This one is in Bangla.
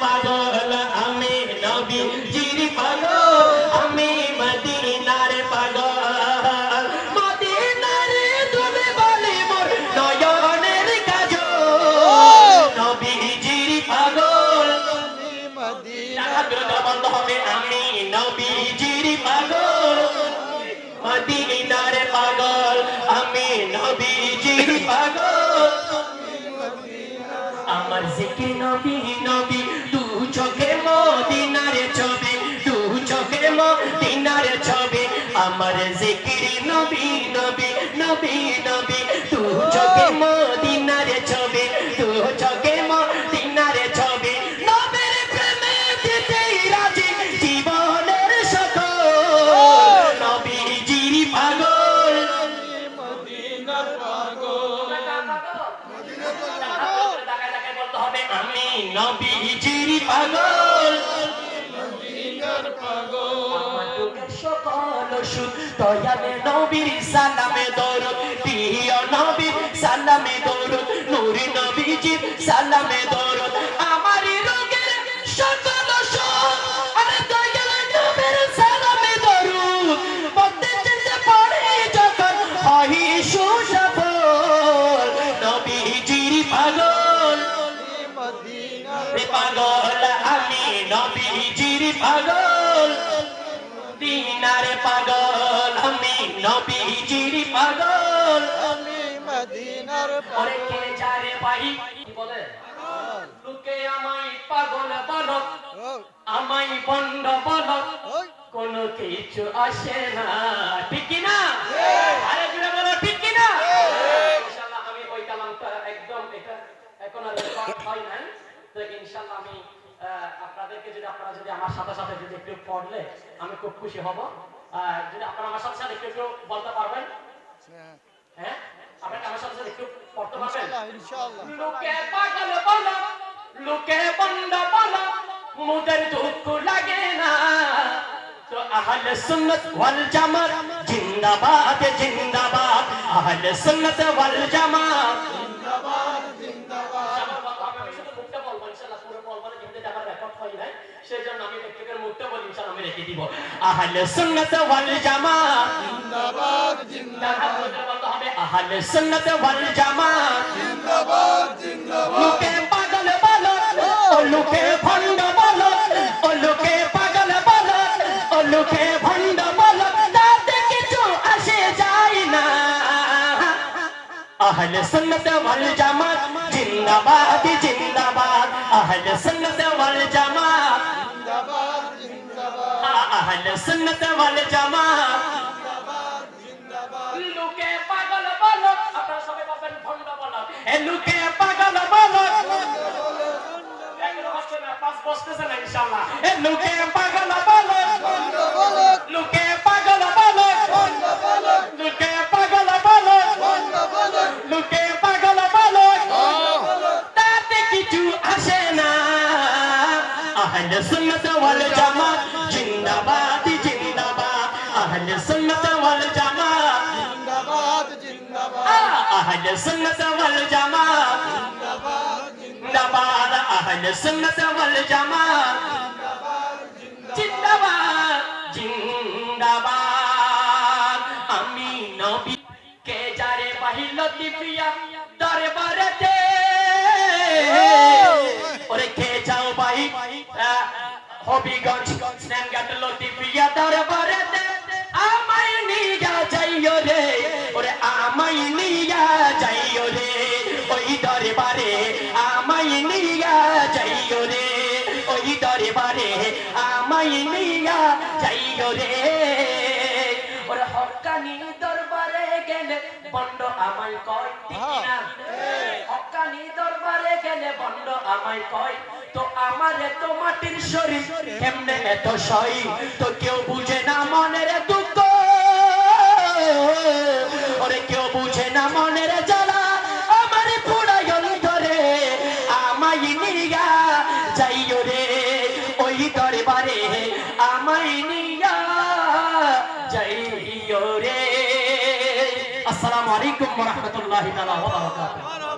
পাগল আমি নবীজির পাগল আমি মদিনার পাগল। মদিনার তুমি বলে মোর নয়নের কাজল। নবীজির পাগল। বিরোধী বন্ধ হবে আমি নবীজির পাগল। মদিনার পাগল আমি নবীজির পাগল। আমার জিকির নবী নবী নবী দু চোখে মদিনার ছবি দু চোখে মদিনার ছবি। নবীর প্রেমে দিতেই রাজি জীবনের সকল। নবীজির পাগল। আমি নবীজির পাগল। সুখ দয়ালে নবীর সালামে দরুদ প্রিয় নবীর সালামে দরুদ নুরি নবীজির সালামে দরুদ। নবীজির পাগল পরে কে যারে ভাই কি বলে? লোকে আমায় পাগল বলো আমায় বন্ড বলো কোনো কিছু আসে না। ঠিক কি না আরে জুড়ে বলো ঠিক কি না ইনশাআল্লাহ আমি ওই কালামটা একদম এটা এখন আর রেকর্ড হয় না তো ইনশাআল্লাহ আমি আপনাদেরকে যদি আপনারা যদি আমার সাথে সাথে যদি একটু পড়লে আমি খুব খুশি হব। যদি আপনারা আমার সাথে সাথে একটু একটু বলতে পারবেন? হ্যাঁ? আপনারা আমার সাথে সাথে একটু পড়তে পারবেন? লোকে পাগল বলো লোকে বন্ড বলো মুদের দুঃখ লাগে না। তো আহলে সুন্নত ওয়াল জামাত জিন্দাবাদ জিন্দাবাদ। আহলে সুন্নত ওয়াল জামাত। সেজন্য আমি ব্যক্তিগত মুখটা বলি ইনশাআল্লাহ আমি রেখে দিব আহলে সুন্নত ওয়াল জামাত বলতে হবে আহলে সুন্নত ওয়াল জামাত লোকে পাগল বলো ও লোকে ভণ্ড বলো ও লোকে পাগল বলো ও লোকে ভণ্ড বলো তাতে কিছু আসে যায় না। আহলে সুন্নত ওয়াল জামাত জিন্দাবাদ জিন্দাবাদ। আহলে সুন্নত ওয়াল জামাত আহলে সুন্নত ওয়াল জামাত। লোকে পাগল বলো আপনারা সবাই বলবেন ভণ্ড বলো। এ লোকে পাগল বলো। এগুলো হচ্ছে না, পাঁচ বসতেছে না ইনশাআল্লাহ। এ লোকে পাগল বলো। লোকে পাগল বলো। লোকে পাগল বলো। লোকে পাগল বলো। তাতে কিছু আসে না। আহলে সুন্নাত ওয়াল জামাত। আহলে সুন্নাত ওয়াল জামাত জিন্দাবাদ আহলে সুন্নাত ওয়াল জামাত জিন্দাবাদ জিন্দাবাদ আমি নবী কে যারে বাহিল দিবিয়া দরবারেতে ওরে কে যাও ভাই আহ, হবিগঞ্জ স্ন্যানঘাট লতিফিয়া দরবারেতে যাইও রে ওরে হকানি দরবারে গেলে বন্ড আমায় কয় ঠিক কিনা? হকানি দরবারে গেলে বন্ড আমায় কয় তো আমার এত মাটির শরীর কেমনে এত সই? তো কেউ বুঝে না মনের দুঃখ। ওরে কেউ বুঝে না আসসালামু আলাইকুম ওয়া রাহমাতুল্লাহি তাআলা ওয়া বারাকাতুহু।